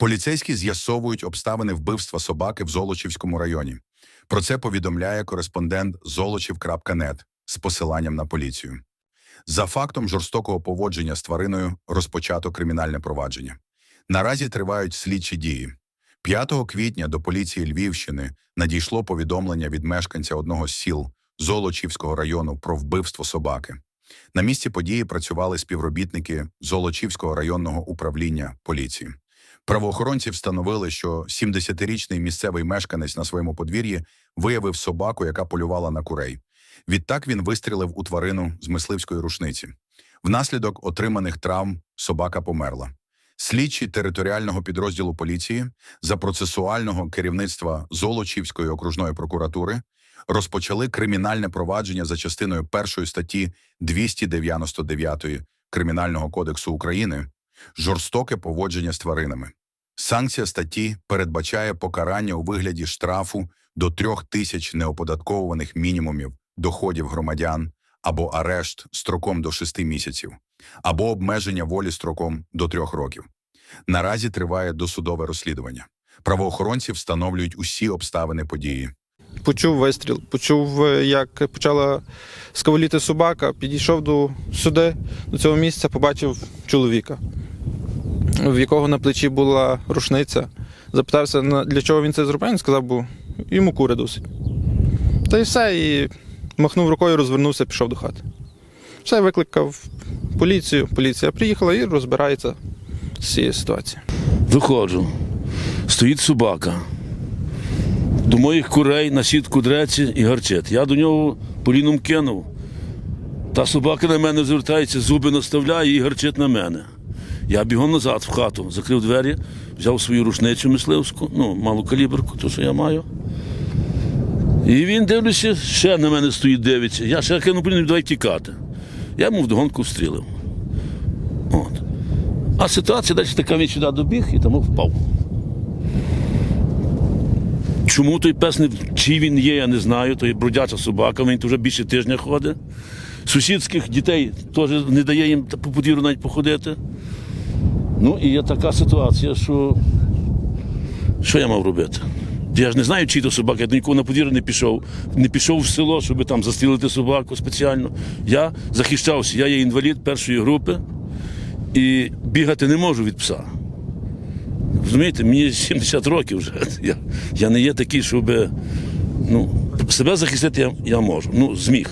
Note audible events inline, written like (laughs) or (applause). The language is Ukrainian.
Поліцейські з'ясовують обставини вбивства собаки в Золочівському районі. Про це повідомляє кореспондент золочів.нет з посиланням на поліцію. За фактом жорстокого поводження з твариною розпочато кримінальне провадження. Наразі тривають слідчі дії. 5 квітня до поліції Львівщини надійшло повідомлення від мешканця одного з сіл Золочівського району про вбивство собаки. На місці події працювали співробітники Золочівського районного управління поліції. Правоохоронці встановили, що 70-річний місцевий мешканець на своєму подвір'ї виявив собаку, яка полювала на курей. Відтак він вистрілив у тварину з мисливської рушниці. Внаслідок отриманих травм собака померла. Слідчі територіального підрозділу поліції за процесуального керівництва Золочівської окружної прокуратури розпочали кримінальне провадження за частиною першої статті 299 Кримінального кодексу України жорстоке поводження з тваринами. Санкція статті передбачає покарання у вигляді штрафу до трьох тисяч неоподатковуваних мінімумів доходів громадян або арешт строком до шести місяців, або обмеження волі строком до трьох років. Наразі триває досудове розслідування. Правоохоронці встановлюють усі обставини події. Почув вистріл, почув, е, як почала скаволіти собака, підійшов до сюди, до цього місця, побачив чоловіка, в якого на плечі була рушниця. Запитався, для чого він це зробив. Він сказав, бо йому кури досить. Та й все, і махнув рукою, розвернувся, пішов до хати. Все, викликав поліцію. Поліція приїхала і розбирається з цією ситуацією. Виходжу. Стоїть собака. До моїх курей на сітку дреться і гарчить. Я до нього поліном кинув. Та собака на мене звертається, зуби наставляє і гарчить на мене. Я бігом назад в хату, закрив двері, взяв свою рушницю мисливську, ну, малу каліберку, ту, що я маю. І він, дивлюся, ще на мене стоїть, дивиться. Я ще кинув поліном, давай тікати. Я йому вдогонку встрілив. От. А ситуація далі така він сюди добіг і тому впав. Чому той пес не чий він є, я не знаю. То є бродяча собака, він вже більше тижня ходить. Сусідських дітей теж не дає їм по подвір'ю навіть походити. Ну і є така ситуація, що що я мав робити? Я ж не знаю, чий то собака, я до нікого на подвір'я не пішов. Не пішов в село, щоб там застрілити собаку спеціально. Я захищався, я є інвалід першої групи і бігати не можу від пса. Розумієте, мені (laughs) 70 років вже. Я, я не є такий, щоб ну, себе захистити я, я можу. Ну, зміг.